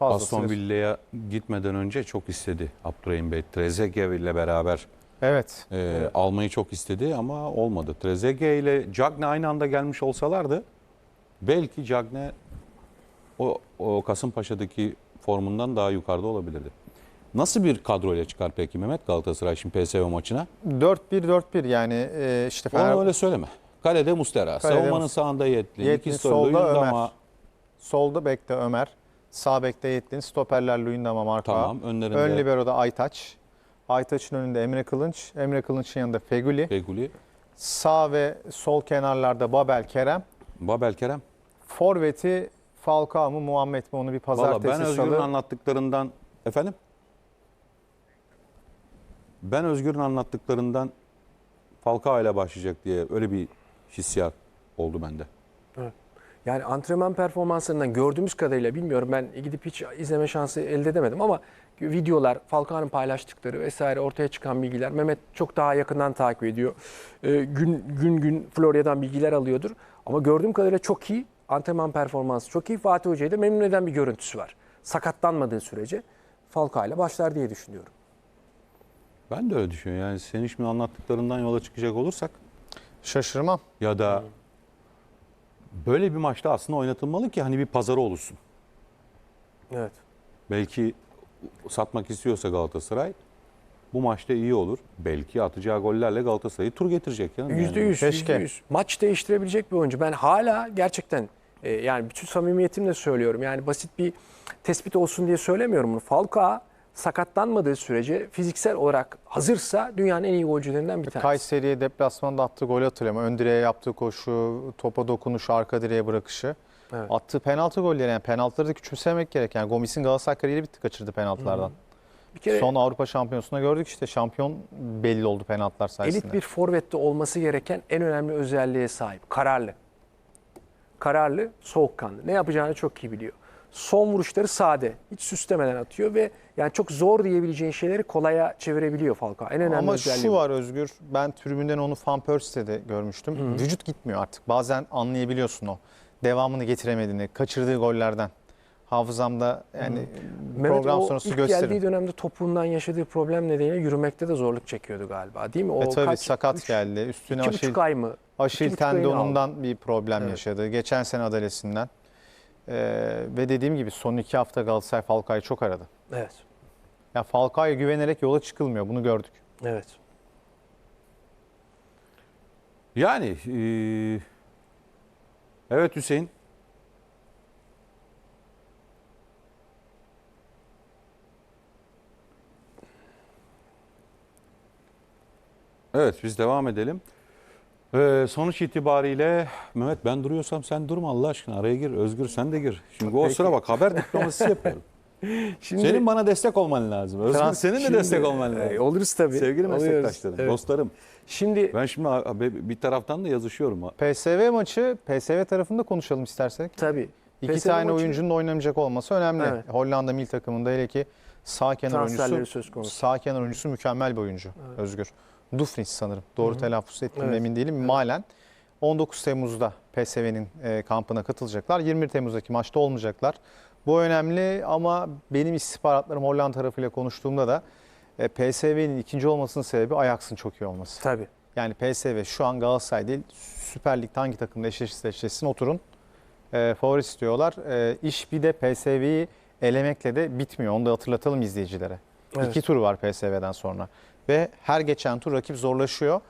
fazlası. Aston Villa'ya gitmeden önce çok istedi Abdurrahim Bey. Trezeguet ile beraber Evet. e, almayı çok istedi ama olmadı. Trezeguet ile Cagne aynı anda gelmiş olsalardı belki Cagne o, o Kasımpaşa'daki formundan daha yukarıda olabilirdi. Nasıl bir kadroyla çıkar peki Mehmet Galatasaray şimdi PSV maçına? 4-1-4-1 yani e, işte Fener... Onu öyle söyleme. Kalede Mustera, Kalede savunmanın Mus- sağında Yetli, Yetli, solda solda Ömer. ama Solda bekte Ömer. Sağ bekte Yetlin. Stoperler Luyendama Marka. tamam önlerinde Ön libero'da Aytaç. Aytaç'ın önünde Emre Kılınç. Emre Kılınç'ın yanında Feguli. Feguli, Sağ ve sol kenarlarda Babel Kerem. Babel Kerem. Forvet'i Falcao mu Muhammed mi onu bir pazartesi ben Özgür'ün salı. anlattıklarından efendim ben Özgür'ün anlattıklarından Falcao ile başlayacak diye öyle bir hissiyat oldu bende. Yani antrenman performanslarından gördüğümüz kadarıyla bilmiyorum ben gidip hiç izleme şansı elde edemedim ama videolar, Falcao'nun paylaştıkları vesaire ortaya çıkan bilgiler Mehmet çok daha yakından takip ediyor. Ee, gün gün gün Florya'dan bilgiler alıyordur. Ama gördüğüm kadarıyla çok iyi. Antrenman performansı çok iyi. Fatih Hoca'yı da memnun eden bir görüntüsü var. Sakatlanmadığı sürece Falcao ile başlar diye düşünüyorum. Ben de öyle düşünüyorum. Yani senin şimdi anlattıklarından yola çıkacak olursak Şaşırmam. ya da böyle bir maçta aslında oynatılmalı ki hani bir pazarı oluşsun. Evet. Belki satmak istiyorsa Galatasaray bu maçta iyi olur. Belki atacağı gollerle Galatasaray'ı tur getirecek. Yani. Yüzde yüz, Keşke. yüzde yüz. Maç değiştirebilecek bir oyuncu. Ben hala gerçekten e, yani bütün samimiyetimle söylüyorum. Yani basit bir tespit olsun diye söylemiyorum bunu. Falcao sakatlanmadığı sürece fiziksel olarak hazırsa dünyanın en iyi golcülerinden bir tanesi. Kayseri'ye deplasmanda attığı golü hatırlıyorum. Ön direğe yaptığı koşu, topa dokunuşu, arka direğe bırakışı. Evet. Attığı penaltı golleri yani penaltıları da küçümsemek gerek. Yani Gomis'in Galatasaray kariyeri bitti kaçırdı penaltılardan. Bir kere Son Avrupa Şampiyonası'nda gördük işte şampiyon belli oldu penaltılar sayesinde. elit bir forvette olması gereken en önemli özelliğe sahip. Kararlı. Kararlı, soğukkanlı. Ne yapacağını çok iyi biliyor. Son vuruşları sade. Hiç süslemeden atıyor ve yani çok zor diyebileceğin şeyleri kolaya çevirebiliyor Falcao. En önemli Ama özelliği şu bu. var Özgür, ben tribünden onu Van Persie'de de görmüştüm. Vücut gitmiyor artık. Bazen anlayabiliyorsun o. Devamını getiremediğini, kaçırdığı gollerden. Hafızamda yani Mehmet program o sonrası ilk gösteririm. geldiği dönemde topuğundan yaşadığı problem nedeniyle yürümekte de zorluk çekiyordu galiba değil mi? O Ve tabii kaç- sakat üç- geldi. Üstüne Aşil, ay mı? Aşil tendonundan bir problem Evet. yaşadı. Geçen sene adalesinden. Ee, ve dediğim gibi son iki hafta Galatasaray Falcao'yu çok aradı. Evet. Ya Falcao'ya güvenerek yola çıkılmıyor. Bunu gördük. Evet. Yani eee, evet Hüseyin. Evet biz devam edelim. Ee, sonuç itibariyle Mehmet ben duruyorsam sen durma Allah aşkına araya gir. Özgür sen de gir. Şimdi o Peki. sıra bak haber diplomasisi yapıyorum. Şimdi Senin bana destek olman lazım. Özgür Trans- senin de Şimdi- destek olman e, lazım. oluruz tabii. Sevgili Oluyoruz. meslektaşlarım, Evet. dostlarım. Şimdi Ben şimdi abi bir taraftan da yazışıyorum. PSV maçı, PSV tarafında konuşalım istersek. tabii. İki PSV tane maçı- oyuncunun da oynamayacak olması önemli. Evet. Hollanda milli takımında hele ki sağ kenar oyuncusu, söz konusu. sağ kenar oyuncusu mükemmel bir oyuncu Özgür. Dufris sanırım. Doğru telaffuz ettim Evet. emin değilim. Malen 19 Temmuz'da PSV'nin e, kampına katılacaklar. 21 Temmuz'daki maçta olmayacaklar. Bu önemli ama benim istihbaratlarım Hollanda tarafıyla konuştuğumda da e, PSV'nin ikinci olmasının sebebi Ajax'ın çok iyi olması. Tabii. Yani PSV şu an Galatasaray değil Süper Lig'de hangi takımda eşleşirse eşleşsin oturun. E, favori istiyorlar. E, iş bir de PSV'yi elemekle de bitmiyor. Onu da hatırlatalım izleyicilere. Evet. İki tur var PSV'den sonra. Ve her geçen tur rakip zorlaşıyor.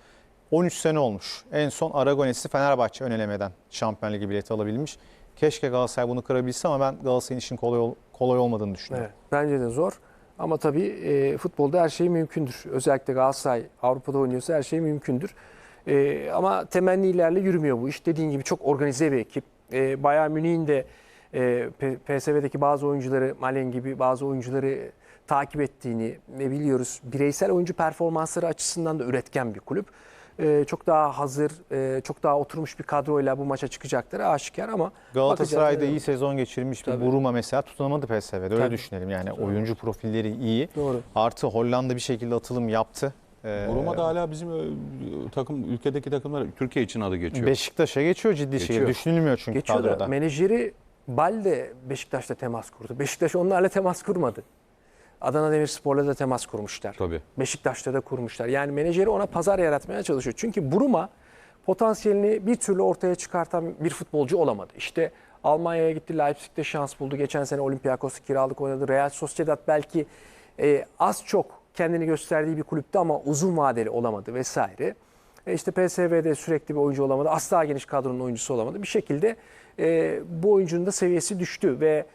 13 sene olmuş. En son Aragones'i Fenerbahçe ön elemeden Şampiyon Ligi bileti alabilmiş. Keşke Galatasaray bunu kırabilse ama ben Galatasaray'ın işin kolay, ol- kolay olmadığını düşünüyorum. Evet. Bence de zor. Ama tabii e, futbolda her şey mümkündür. Özellikle Galatasaray Avrupa'da oynuyorsa her şey mümkündür. E, ama temennilerle yürümüyor bu iş. Dediğin gibi çok organize bir ekip. E, Bayern Münih'in de e, PSV'deki bazı oyuncuları, Malen gibi bazı oyuncuları takip ettiğini ne biliyoruz. Bireysel oyuncu performansları açısından da üretken bir kulüp. E, çok daha hazır, e, çok daha oturmuş bir kadroyla bu maça çıkacakları aşikar ama Galatasaray'da iyi sezon geçirmiş bir Tabii. Buruma mesela tutunamadı PSV'de. Öyle Tabii. düşünelim yani. Oyuncu profilleri iyi. Doğru. Artı Hollanda bir şekilde atılım yaptı. Buruma da hala bizim e, takım ülkedeki takımlar Türkiye için adı geçiyor. Beşiktaş'a geçiyor ciddi şekilde. Geçiyor. Düşünülmüyor çünkü Geçiyor da kadroda. menajeri Bal de Beşiktaş'ta temas kurdu. Beşiktaş onlarla temas kurmadı. Adana Demirspor'la da temas kurmuşlar. Tabii. Beşiktaş'ta da kurmuşlar. Yani menajeri ona pazar yaratmaya çalışıyor. Çünkü Buruma potansiyelini bir türlü ortaya çıkartan bir futbolcu olamadı. İşte Almanya'ya gitti, Leipzig'te şans buldu. Geçen sene Olympiakos'u kiralık oynadı. Real Sociedad belki e, az çok kendini gösterdiği bir kulüptü ama uzun vadeli olamadı vesaire. E işte PSV'de sürekli bir oyuncu olamadı. Asla geniş kadronun oyuncusu olamadı. Bir şekilde e, bu oyuncunun da seviyesi düştü ve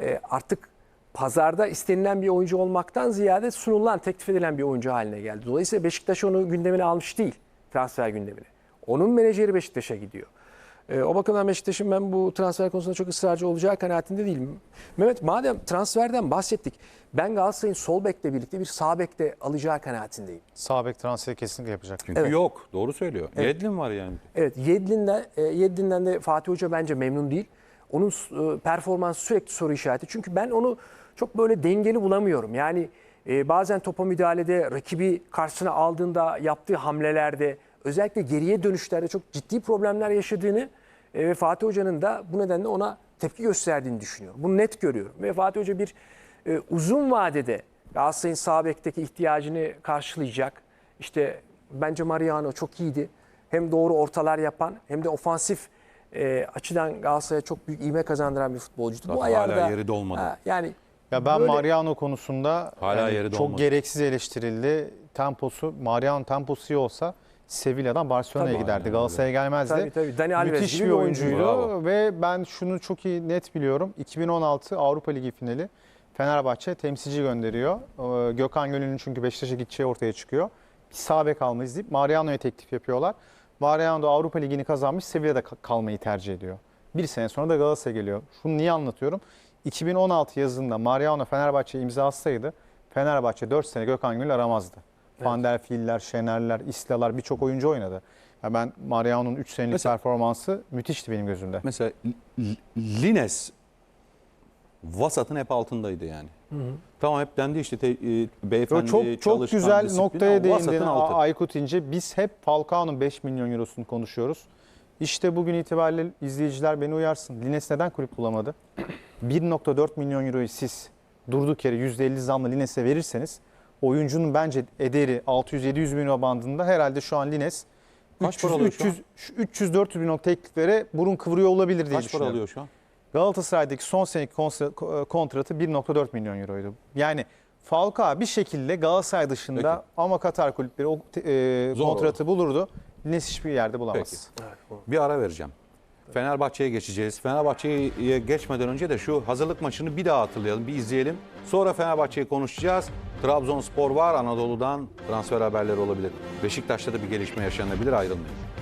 e, artık pazarda istenilen bir oyuncu olmaktan ziyade sunulan, teklif edilen bir oyuncu haline geldi. Dolayısıyla Beşiktaş onu gündemine almış değil, transfer gündemine. Onun menajeri Beşiktaş'a gidiyor. Ee, o bakımdan Beşiktaş'ın ben bu transfer konusunda çok ısrarcı olacağı kanaatinde değilim. Mehmet madem transferden bahsettik, ben Galatasaray'ın sol bekle birlikte bir sağ bekle alacağı kanaatindeyim. Sağ bek transferi kesinlikle yapacak. Çünkü Evet. yok. Doğru söylüyor. Yedlin var yani. Evet Yedlin'den, e, Yedlin'den de Fatih Hoca bence memnun değil. Onun e, performansı sürekli soru işareti. Çünkü ben onu çok böyle dengeli bulamıyorum. Yani e, bazen topa müdahalede, rakibi karşısına aldığında yaptığı hamlelerde, özellikle geriye dönüşlerde çok ciddi problemler yaşadığını e, ve Fatih Hoca'nın da bu nedenle ona tepki gösterdiğini düşünüyorum. Bunu net görüyorum. Ve Fatih Hoca bir e, uzun vadede Galatasaray'ın sağ bekteki ihtiyacını karşılayacak. İşte bence Mariano çok iyiydi. Hem doğru ortalar yapan hem de ofansif e, açıdan Galatasaray'a çok büyük ivme kazandıran bir futbolcuydu. Zaten hala yeri dolmadı. Ha, yani Ya ben böyle- Mariano konusunda Hala yani çok dolmadı. gereksiz eleştirildi. Temposu, Mariano temposu iyi olsa Sevilla'dan Barcelona'ya Tabii. giderdi. Aynen Galatasaray'a gelmezdi. Tabii, tabii. Dani Alves Müthiş gibi bir bir oyuncu. oyuncuydu Bravo. ve ben şunu çok iyi net biliyorum. 2016 Avrupa Ligi finali Fenerbahçe temsilci gönderiyor. Ee, Gökhan Gönül'ün çünkü Beşiktaş'a gideceği ortaya çıkıyor. Bir sağ bek almayız deyip Mariano'ya teklif yapıyorlar. Mariano da Avrupa Ligi'ni kazanmış Sevilla'da ka- kalmayı tercih ediyor. Bir sene sonra da Galatasaray'a geliyor. Şunu niye anlatıyorum? 2016 yazında Mariano Fenerbahçe imza atsaydı Fenerbahçe 4 sene Gökhan Gönül aramazdı. Van der Fiel'ler, Şener'ler, İslalar birçok oyuncu oynadı. Ya ben Mariano'nun 3 senelik Mesela- performansı müthişti benim gözümde. Mesela Lines vasatın hep altındaydı yani. Tamam hep dendi işte te, e, Yo, beyefendi çok çok çalışkan, güzel disiplin noktaya değindin Aykut İnce. Biz hep Falcao'nun 5 milyon eurosunu konuşuyoruz. İşte bugün itibariyle izleyiciler beni uyarsın. Lines neden kulüp bulamadı? 1.4 milyon euroyu siz durduk yere %50 zamla Lines'e verirseniz oyuncunun bence ederi 600-700 bin euro bandında herhalde şu an Lines Kaç para alıyor şu an? 300-400 bin euro tekliflere burun kıvırıyor olabilir diye Kaç para düşünüyorum. alıyor şu an? Galatasaray'daki son seneki kontra- kontratı 1.4 milyon euroydu. Yani Falcao bir şekilde Galatasaray dışında Peki. ama Katar kulüpleri o e, Zor kontratı bulurdu. Lines hiçbir yerde bulamaz. Bir ara vereceğim. Fenerbahçe'ye geçeceğiz. Fenerbahçe'ye geçmeden önce de şu hazırlık maçını bir daha hatırlayalım, bir izleyelim. Sonra Fenerbahçe'yi konuşacağız. Trabzonspor var, Anadolu'dan transfer haberleri olabilir. Beşiktaş'ta da bir gelişme yaşanabilir, ayrılmayın.